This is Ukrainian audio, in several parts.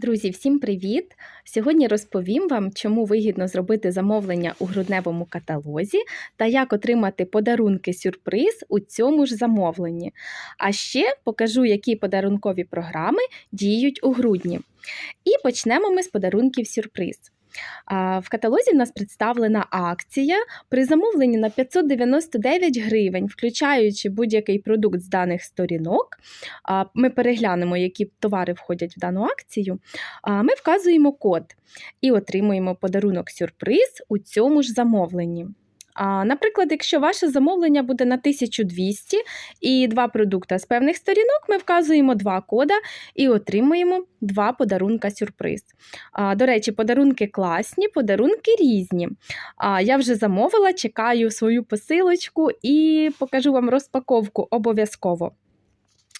Друзі, всім привіт! Сьогодні розповім вам, чому вигідно зробити замовлення у грудневому каталозі та як отримати подарунки сюрприз у цьому ж замовленні. А ще покажу, які подарункові програми діють у грудні. І почнемо ми з подарунків сюрприз. В каталозі в нас представлена акція при замовленні на 599 гривень, включаючи будь-який продукт з даних сторінок. Ми переглянемо, які товари входять в дану акцію. Ми вказуємо код і отримуємо подарунок сюрприз у цьому ж замовленні. Наприклад, якщо ваше замовлення буде на 1200 і два продукти з певних сторінок, ми вказуємо два кода і отримуємо два подарунка сюрприз. До речі, подарунки класні, подарунки різні. Я вже замовила, чекаю свою посилочку і покажу вам розпаковку обов'язково.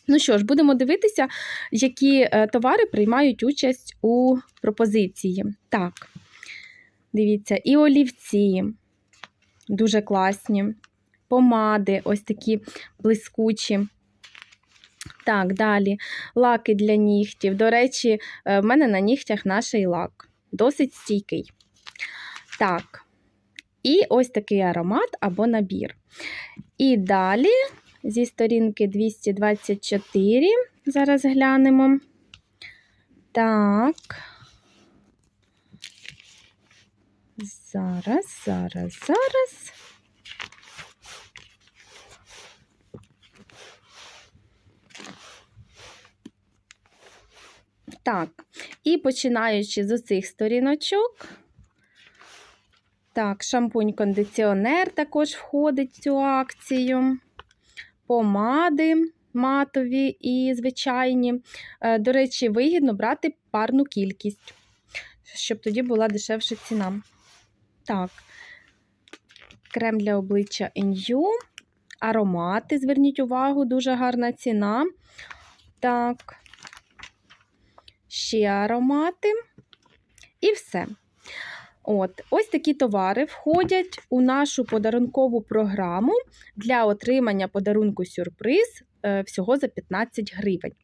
Ну що ж, будемо дивитися, які е, товари приймають участь у пропозиції. Так, дивіться, і олівці дуже класні, помади, ось такі блискучі. Так, далі лаки для нігтів. До речі, е, в мене на нігтях наш лак. Досить стійкий. Так. І ось такий аромат або набір. І далі зі сторінки 224. Зараз глянемо. Так. Зараз, зараз, зараз. Так, і починаючи з оцих сторіночок. Так, шампунь-кондиціонер також входить в цю акцію. Помади матові і звичайні. Е, До речі, вигідно брати парну кількість, щоб тоді була дешевша ціна. Так, крем для обличчя Inyu. Аромати, зверніть увагу, дуже гарна ціна. Так, ще аромати. І все. От, Ось такі товари входять у нашу подарункову програму для отримання подарунку сюрприз е, всього за 15 гривень.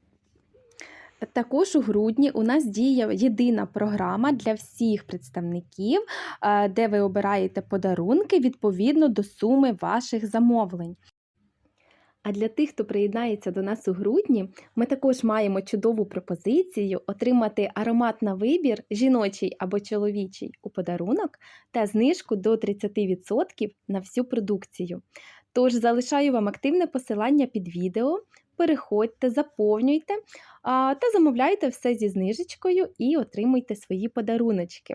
Також у грудні у нас діє єдина програма для всіх представників, е, де ви обираєте подарунки відповідно до суми ваших замовлень. А для тих, хто приєднається до нас у грудні, ми також маємо чудову пропозицію отримати аромат на вибір, жіночий або чоловічий у подарунок та знижку до 30% на всю продукцію. Тож залишаю вам активне посилання під відео. Переходьте, заповнюйте та замовляйте все зі знижечкою і отримуйте свої подаруночки.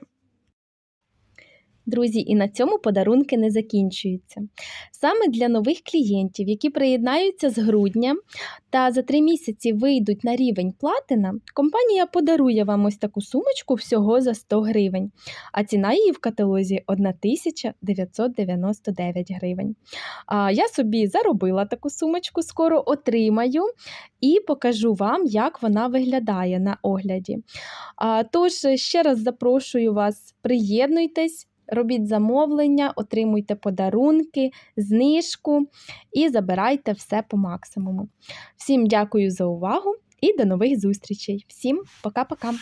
Друзі, і на цьому подарунки не закінчуються. Саме для нових клієнтів, які приєднаються з грудня та за три місяці вийдуть на рівень платина, компанія подарує вам ось таку сумочку всього за 100 гривень, а ціна її в каталозі 1999 гривень. Я собі заробила таку сумочку, скоро отримаю і покажу вам, як вона виглядає на огляді. Тож, ще раз запрошую вас, приєднуйтесь. Робіть замовлення, отримуйте подарунки, знижку і забирайте все по максимуму. Всім дякую за увагу і до нових зустрічей. Всім пока-пока!